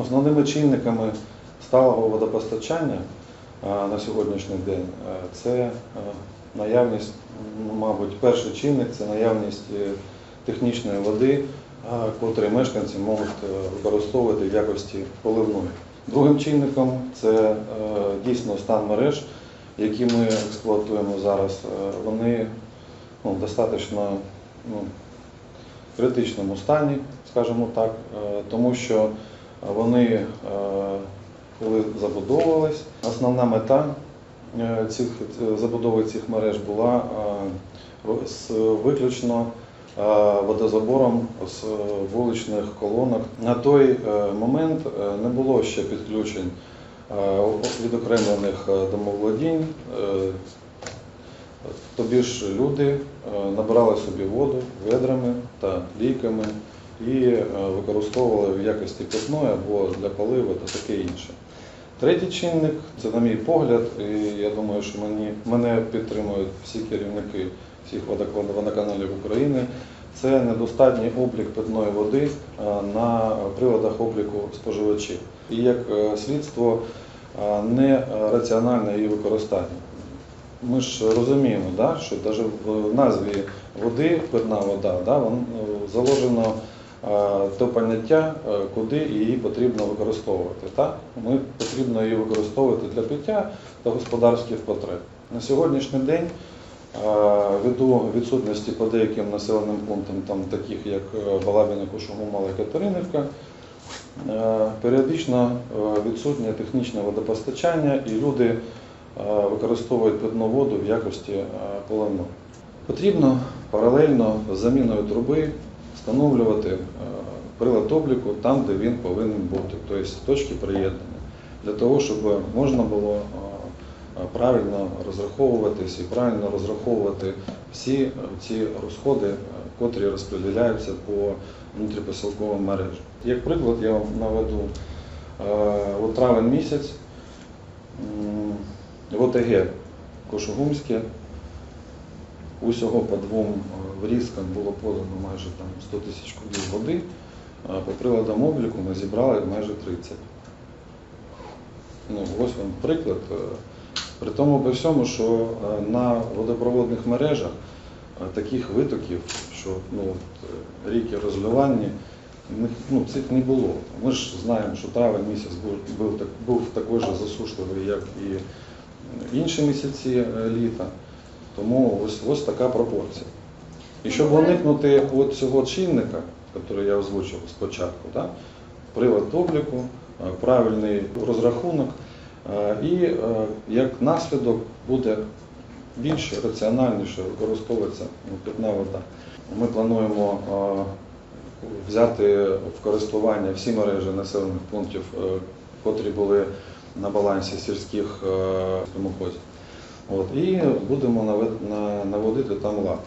Основними чинниками сталого водопостачання е, на сьогоднішній день е, це е, наявність, мабуть, перший чинник це наявність технічної води, котрі мешканці можуть використовувати в якості поливної. Другим чинником це дійсно стан мереж, які ми експлуатуємо зараз. Вони ну, достатньо ну, критичному стані, скажімо так, тому що вони, е, коли забудовувались, основна мета е, цих е, забудови цих мереж була з виключно водозабором з вуличних колонок. На той момент не було ще підключень відокремлених домоволодінь. е, Тобі ж люди набирали собі воду ведрами та лійками і е, використовували в якості питної або для поливу та таке інше. Третій чинник це, на мій погляд, і я думаю, що мені, мене підтримують всі керівники всіх водокан- водоканалів України. Це недостатній облік питної води е, на приладах обліку споживачів. І як е, слідство нераціональне її використання. Ми ж розуміємо, да, що навіть в назві води, питна вода, да, заложено е, то поняття, е, куди її потрібно використовувати. Так? Ми потрібно її використовувати для пиття та господарських потреб. На сьогоднішній день, е, ввиду відсутності по деяким населеним пунктам, там, таких як Балабіна, Кошугум, Мала Катеринівка, періодично відсутнє технічне водопостачання і люди використовують питну воду в якості поливної. Потрібно паралельно з заміною труби встановлювати е, прилад обліку там, де він повинен бути, тобто точки приєднання, для того, щоб можна було е, правильно розраховуватись і правильно розраховувати всі ці розходи, е, котрі розподіляються по внутріпосілковим мережам. Як приклад, я вам наведу от травень місяць. В ОТГ Кошугумське усього по двом е, врізкам було подано майже там 100 тисяч кубів води, а по приладам обліку ми зібрали майже 30. Ну, ось вам приклад. Е, При тому при всьому, що е, на водопроводних мережах таких витоків, що ну, от, ріки розливання, них, ну, цих не було. Ми ж знаємо, що травень місяць був, був, так- був також засушливий, як і інші місяці літа. Тому ось, ось така пропорція. І щоб уникнути от цього чинника, який я озвучив спочатку, да, прилад обліку, е, правильний розрахунок, е, і е, як наслідок буде більше раціональніше використовуватися питна вода. Ми плануємо взяти в користування всі мережі населених пунктів, котрі були на балансі сільських прямоходів. От, і будемо наводити там лад.